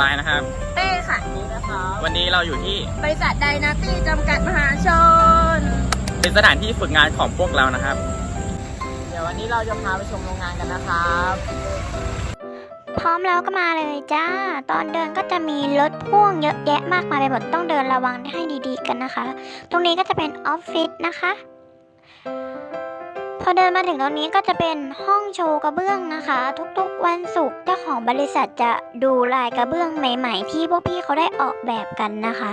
ปายนะครับเป้ค่ะนี่นะคะวันนี้เราอยู่ที่บริษัทไดนาตี้จำกัดมหาชน เป็นสถานที่ฝึกงานของพวกเรานะครับ เดี๋ยววันนี้เราจะพาไปชมโรงงานกันนะครับ พร้อมแล้วก็มาเลยจ้า ตอนเดินก็จะมีรถพ่วงเยอะแยะมากมายไปหมดต้องเดินระวังให้ดีๆกันนะคะ ตรงนี้ก็จะเป็นออฟฟิศนะคะพ อเดินมาถึงตรงนี้ก็จะเป็นห้องโชว์กระเบื้องนะคะ ทุกๆวันศุกร์เจ้าของบริษัทจะดูลายกระเบื้องใหม่ ๆ ที่พวกพี่เขาได้ออกแบบกันนะคะ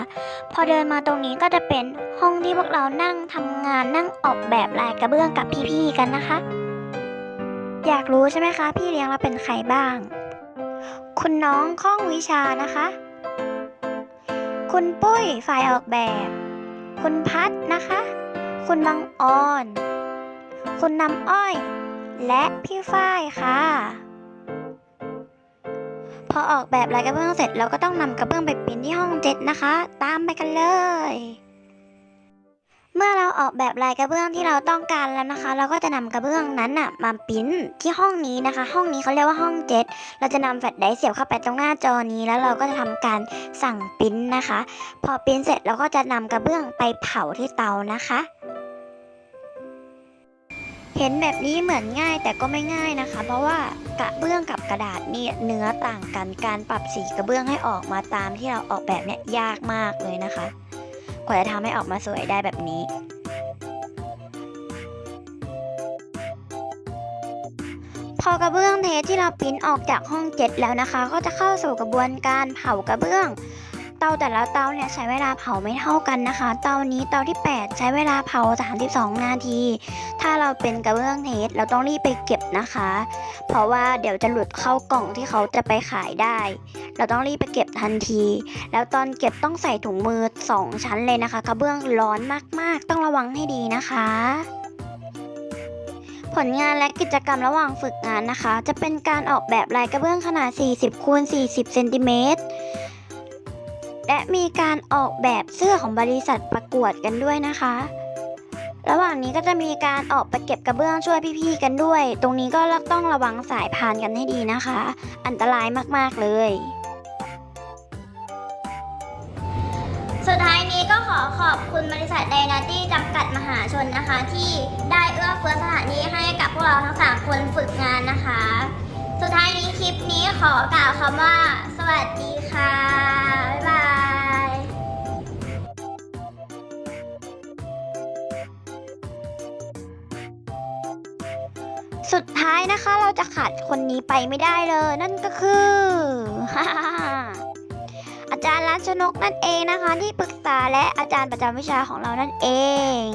พอเดินมาตรงนี้ก็จะเป็นห้องที่พวกเรานั่งทำงานนั่งออกแบบลายกระเบื้องกับพี่ๆกันนะคะ อยากรู้ใช่ไหมคะ พี่เลี้ยงเราเป็นใครบ้าง คุณน้องข้องวิชานะคะ คุณปุ้ยฝ่ายออกแบบ คุณพัดนะคะ คุณบังออน คุณน้ำอ้อย และพี่ฝ้ายค่ะ พอออกแบบลายกระเบื้องเสร็จเราก็ต้องนำกระเบื้องไปปิ้นที่ห้องเจ็ดนะคะ ตามไปกันเลย เมื่อเราออกแบบลายกระเบื้องที่เราต้องการแล้วนะคะ เราก็จะนำกระเบื้องนั้นน่ะมาปิ้นที่ห้องนี้นะคะ ห้องนี้เขาเรียกว่าห้องเจ็ดเราจะนำแฟลชไดร์เสียบเข้าไปตรงหน้าจอนี้แล้วเราก็จะทำการสั่งปิ้นนะคะ พอปิ้นเสร็จเราก็จะนำกระเบื้องไปเผาที่เตานะคะ เห็นแบบนี้เหมือนง่ายแต่ก็ไม่ง่ายนะคะ เพราะว่ากระเบื้องกับกระดาษเนี่ยเนื้อต่างกันการปรับสีกระเบื้องให้ออกมาตามที่เราออกแบบเนี่ยยากมากเลยนะคะกว่าจะทำให้ออกมาสวยได้แบบนี้ พอกระเบื้องเทสที่เราปริ้นออกจากห้องเจ็ดแล้วนะคะ ก็จะเข้าสู่กระบวนการเผากระเบื้อง เตาแต่ละเตาเนี่ยใช้เวลาเผาไม่เท่ากันนะคะ เตานี้เตาที่ 8 ใช้เวลาเผา 32 นาที ถ้าเราเป็นกระเบื้องเทสเราต้องรีบไปเก็บนะคะ เพราะว่าเดี๋ยวจะหลุดเข้ากล่องที่เขาจะไปขายได้ เราต้องรีบไปเก็บทันที แล้วตอนเก็บต้องใส่ถุงมือ 2 ชั้นเลยนะคะ กระเบื้องร้อนมากๆ ต้องระวังให้ดีนะคะผลงานและกิจกรรมระหว่างฝึกงานนะคะ จะเป็นการออกแบบลายกระเบื้องขนาด 40คูณ40เซนติเมตร และมีการออกแบบเสื้อของบริษัทประกวดกันด้วยนะคะ ระหว่างนี้ก็จะมีการออกไปเก็บกระเบื้องช่วยพี่ๆกันด้วย ตรงนี้ก็ต้องระวังสายพานกันให้ดีนะคะ อันตรายมากๆเลย สุดท้ายนี้ก็ขอขอบคุณบริษัทไดนาตี้จำกัดมหาชนนะคะ ที่ได้เอื้อเฟื้อสถานที่ให้กับพวกเราทั้งสามคนฝึกงานนะคะ สุดท้ายนี้คลิปนี้ขอกล่าวคำว่า สวัสดีค่ะ สุดท้ายนะคะเราจะขาดคนนี้ไปไม่ได้เลย นั่นก็คืออาจารย์รัชนกนั่นเองนะคะ ที่ปรึกษาและอาจารย์ประจำวิชาของเรานั่นเอง